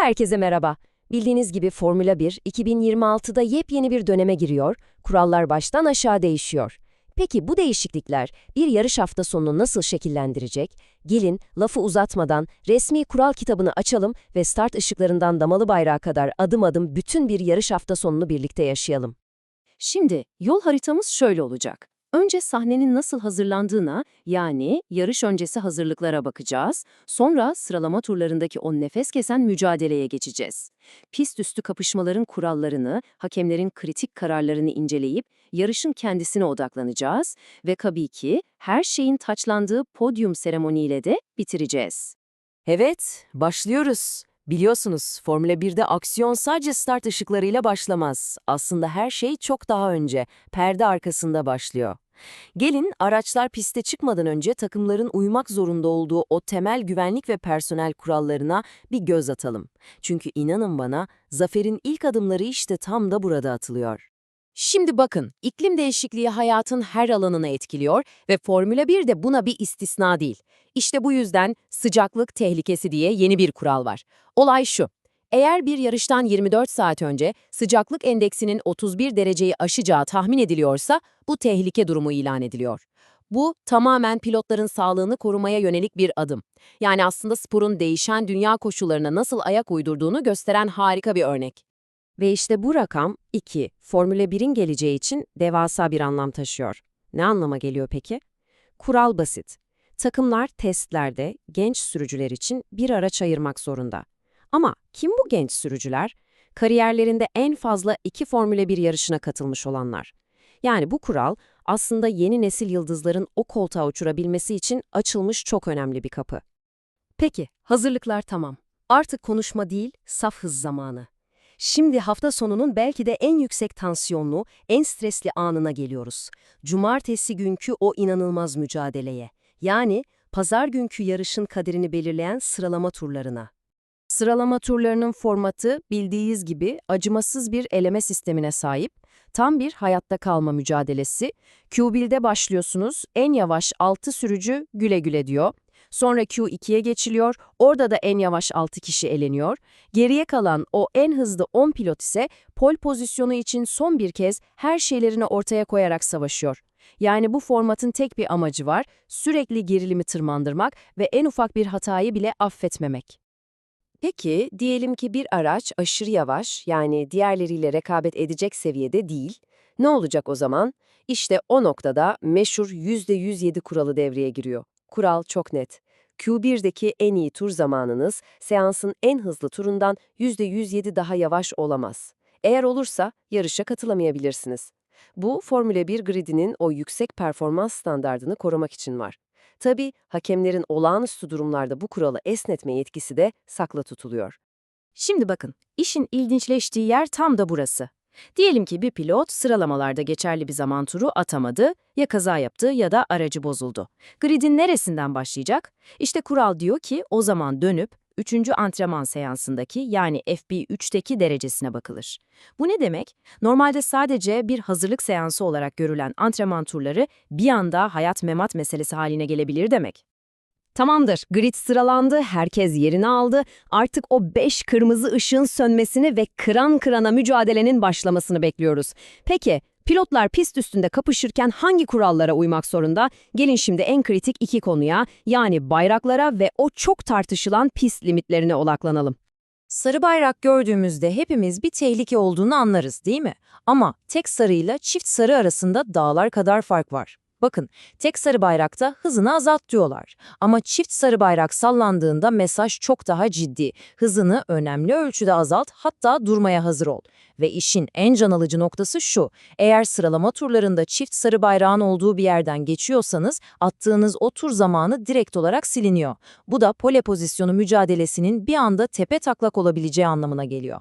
Herkese merhaba. Bildiğiniz gibi Formula 1 2026'da yepyeni bir döneme giriyor, kurallar baştan aşağı değişiyor. Peki bu değişiklikler bir yarış hafta sonunu nasıl şekillendirecek? Gelin lafı uzatmadan resmi kural kitabını açalım ve start ışıklarından damalı bayrağa kadar adım adım bütün bir yarış hafta sonunu birlikte yaşayalım. Şimdi yol haritamız şöyle olacak. Önce sahnenin nasıl hazırlandığına, yani yarış öncesi hazırlıklara bakacağız. Sonra sıralama turlarındaki o nefes kesen mücadeleye geçeceğiz. Pist üstü kapışmaların kurallarını, hakemlerin kritik kararlarını inceleyip yarışın kendisine odaklanacağız ve tabii ki her şeyin taçlandığı podyum seremoniyle de bitireceğiz. Evet, başlıyoruz. Biliyorsunuz Formula 1'de aksiyon sadece start ışıklarıyla başlamaz. Aslında her şey çok daha önce, perde arkasında başlıyor. Gelin araçlar piste çıkmadan önce takımların uymak zorunda olduğu o temel güvenlik ve personel kurallarına bir göz atalım. Çünkü inanın bana zaferin ilk adımları işte tam da burada atılıyor. Şimdi bakın, iklim değişikliği hayatın her alanını etkiliyor ve Formula 1 de buna bir istisna değil. İşte bu yüzden sıcaklık tehlikesi diye yeni bir kural var. Olay şu. Eğer bir yarıştan 24 saat önce sıcaklık endeksinin 31 dereceyi aşacağı tahmin ediliyorsa bu tehlike durumu ilan ediliyor. Bu tamamen pilotların sağlığını korumaya yönelik bir adım. Yani aslında sporun değişen dünya koşullarına nasıl ayak uydurduğunu gösteren harika bir örnek. Ve işte bu rakam 2, Formula 1'in geleceği için devasa bir anlam taşıyor. Ne anlama geliyor peki? Kural basit. Takımlar testlerde genç sürücüler için bir araç ayırmak zorunda. Ama kim bu genç sürücüler? Kariyerlerinde en fazla iki Formula 1 yarışına katılmış olanlar. Yani bu kural aslında yeni nesil yıldızların o koltuğa uçurabilmesi için açılmış çok önemli bir kapı. Peki, hazırlıklar tamam. Artık konuşma değil, saf hız zamanı. Şimdi hafta sonunun belki de en yüksek tansiyonlu, en stresli anına geliyoruz. Cumartesi günkü o inanılmaz mücadeleye. Yani pazar günkü yarışın kaderini belirleyen sıralama turlarına. Sıralama turlarının formatı bildiğiniz gibi acımasız bir eleme sistemine sahip. Tam bir hayatta kalma mücadelesi. Q1'de başlıyorsunuz, en yavaş 6 sürücü güle güle diyor. Sonra Q2'ye geçiliyor, orada da en yavaş 6 kişi eleniyor. Geriye kalan o en hızlı 10 pilot ise pol pozisyonu için son bir kez her şeylerini ortaya koyarak savaşıyor. Yani bu formatın tek bir amacı var, sürekli gerilimi tırmandırmak ve en ufak bir hatayı bile affetmemek. Peki, diyelim ki bir araç aşırı yavaş, yani diğerleriyle rekabet edecek seviyede değil. Ne olacak o zaman? İşte o noktada meşhur %107 kuralı devreye giriyor. Kural çok net. Q1'deki en iyi tur zamanınız, seansın en hızlı turundan %107 daha yavaş olamaz. Eğer olursa yarışa katılamayabilirsiniz. Bu Formula 1 gridinin o yüksek performans standardını korumak için var. Tabii hakemlerin olağanüstü durumlarda bu kuralı esnetme yetkisi de sakla tutuluyor. Şimdi bakın, işin ilginçleştiği yer tam da burası. Diyelim ki bir pilot sıralamalarda geçerli bir zaman turu atamadı, ya kaza yaptı ya da aracı bozuldu. Gridin neresinden başlayacak? İşte kural diyor ki o zaman dönüp 3. antrenman seansındaki yani FB3'teki derecesine bakılır. Bu ne demek? Normalde sadece bir hazırlık seansı olarak görülen antrenman turları bir anda hayat memat meselesi haline gelebilir demek. Tamamdır, grid sıralandı, herkes yerini aldı. Artık o beş kırmızı ışığın sönmesini ve kıran kırana mücadelenin başlamasını bekliyoruz. Peki, pilotlar pist üstünde kapışırken hangi kurallara uymak zorunda? Gelin şimdi en kritik iki konuya, yani bayraklara ve o çok tartışılan pist limitlerine odaklanalım. Sarı bayrak gördüğümüzde hepimiz bir tehlike olduğunu anlarız değil mi? Ama tek sarıyla çift sarı arasında dağlar kadar fark var. Bakın, tek sarı bayrakta hızını azalt diyorlar. Ama çift sarı bayrak sallandığında mesaj çok daha ciddi. Hızını önemli ölçüde azalt, hatta durmaya hazır ol. Ve işin en can alıcı noktası şu, eğer sıralama turlarında çift sarı bayrağın olduğu bir yerden geçiyorsanız, attığınız o tur zamanı direkt olarak siliniyor. Bu da pole pozisyonu mücadelesinin bir anda tepe taklak olabileceği anlamına geliyor.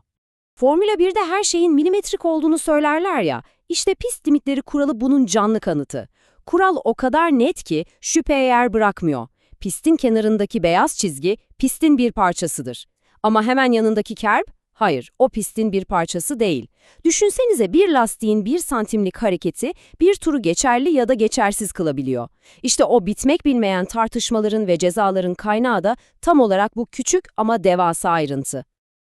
Formula 1'de her şeyin milimetrik olduğunu söylerler ya, işte pist limitleri kuralı bunun canlı kanıtı. Kural o kadar net ki şüpheye yer bırakmıyor. Pistin kenarındaki beyaz çizgi pistin bir parçasıdır. Ama hemen yanındaki kerb, hayır o pistin bir parçası değil. Düşünsenize bir lastiğin bir santimlik hareketi bir turu geçerli ya da geçersiz kılabiliyor. İşte o bitmek bilmeyen tartışmaların ve cezaların kaynağı da tam olarak bu küçük ama devasa ayrıntı.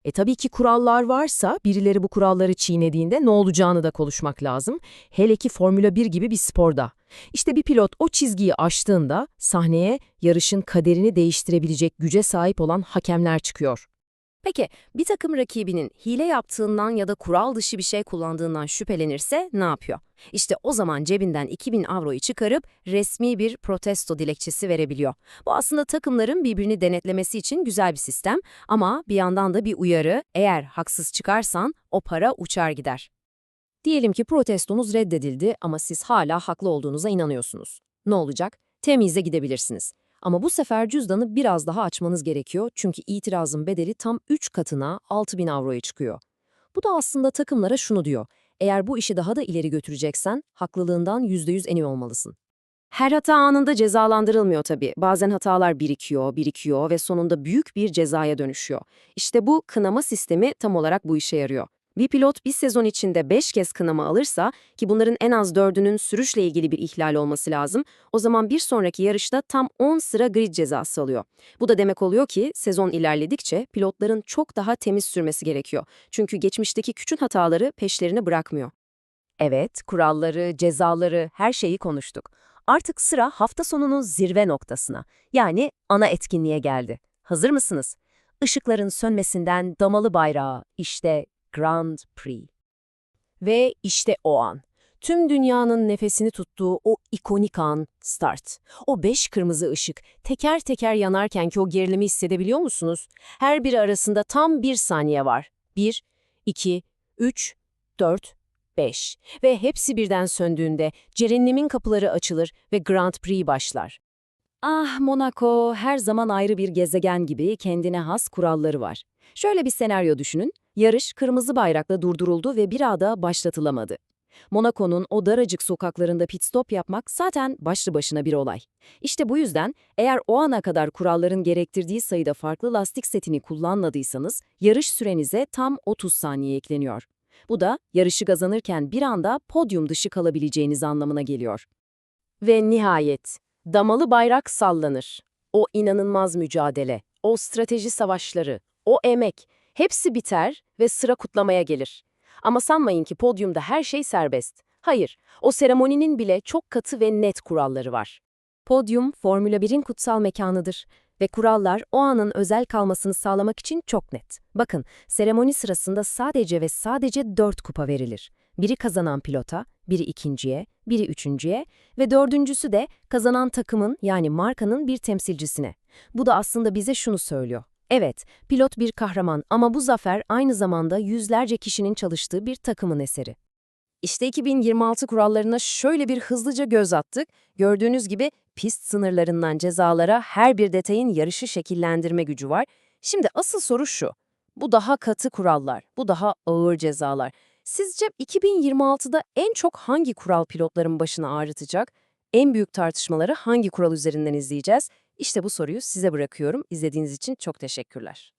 E tabii ki kurallar varsa birileri bu kuralları çiğnediğinde ne olacağını da konuşmak lazım. Hele ki Formula 1 gibi bir sporda. İşte bir pilot o çizgiyi aştığında sahneye yarışın kaderini değiştirebilecek güce sahip olan hakemler çıkıyor. Peki bir takım rakibinin hile yaptığından ya da kural dışı bir şey kullandığından şüphelenirse ne yapıyor? İşte o zaman cebinden 2000 avroyu çıkarıp resmi bir protesto dilekçesi verebiliyor. Bu aslında takımların birbirini denetlemesi için güzel bir sistem ama bir yandan da bir uyarı, eğer haksız çıkarsan o para uçar gider. Diyelim ki protestonuz reddedildi ama siz hala haklı olduğunuza inanıyorsunuz. Ne olacak? Temize gidebilirsiniz. Ama bu sefer cüzdanı biraz daha açmanız gerekiyor çünkü itirazın bedeli tam 3 katına 6000 avroya çıkıyor. Bu da aslında takımlara şunu diyor. Eğer bu işi daha da ileri götüreceksen haklılığından %100 emin olmalısın. Her hata anında cezalandırılmıyor tabii. Bazen hatalar birikiyor, birikiyor ve sonunda büyük bir cezaya dönüşüyor. İşte bu kınama sistemi tam olarak bu işe yarıyor. Bir pilot bir sezon içinde 5 kez kınama alırsa ki bunların en az 4'ünün sürüşle ilgili bir ihlal olması lazım, o zaman bir sonraki yarışta tam 10 sıra grid cezası alıyor. Bu da demek oluyor ki sezon ilerledikçe pilotların çok daha temiz sürmesi gerekiyor. Çünkü geçmişteki küçük hataları peşlerini bırakmıyor. Evet, kuralları, cezaları, her şeyi konuştuk. Artık sıra hafta sonunun zirve noktasına, yani ana etkinliğe geldi. Hazır mısınız? Işıkların sönmesinden damalı bayrağı, işte Grand Prix. Ve işte o an. Tüm dünyanın nefesini tuttuğu o ikonik an start. O beş kırmızı ışık teker teker yanarken ki o gerilimi hissedebiliyor musunuz? Her biri arasında tam bir saniye var. Bir, iki, üç, dört, beş. Ve hepsi birden söndüğünde cehennemin kapıları açılır ve Grand Prix başlar. Ah Monaco her zaman ayrı bir gezegen gibi kendine has kuralları var. Şöyle bir senaryo düşünün. Yarış kırmızı bayrakla durduruldu ve bir ada başlatılamadı. Monaco'nun o daracık sokaklarında pit stop yapmak zaten başlı başına bir olay. İşte bu yüzden eğer o ana kadar kuralların gerektirdiği sayıda farklı lastik setini kullanmadıysanız yarış sürenize tam 30 saniye ekleniyor. Bu da yarışı kazanırken bir anda podyum dışı kalabileceğiniz anlamına geliyor. Ve nihayet damalı bayrak sallanır. O inanılmaz mücadele, o strateji savaşları, o emek hepsi biter ve sıra kutlamaya gelir. Ama sanmayın ki podyumda her şey serbest. Hayır, o seremoninin bile çok katı ve net kuralları var. Podyum, Formula 1'in kutsal mekanıdır ve kurallar o anın özel kalmasını sağlamak için çok net. Bakın, seremoni sırasında sadece ve sadece dört kupa verilir. Biri kazanan pilota, biri ikinciye, biri üçüncüye ve dördüncüsü de kazanan takımın yani markanın bir temsilcisine. Bu da aslında bize şunu söylüyor. Evet, pilot bir kahraman ama bu zafer aynı zamanda yüzlerce kişinin çalıştığı bir takımın eseri. İşte 2026 kurallarına şöyle bir hızlıca göz attık. Gördüğünüz gibi pist sınırlarından cezalara her bir detayın yarışı şekillendirme gücü var. Şimdi asıl soru şu. Bu daha katı kurallar, bu daha ağır cezalar. Sizce 2026'da en çok hangi kural pilotların başını ağrıtacak? En büyük tartışmaları hangi kural üzerinden izleyeceğiz? İşte bu soruyu size bırakıyorum. İzlediğiniz için çok teşekkürler.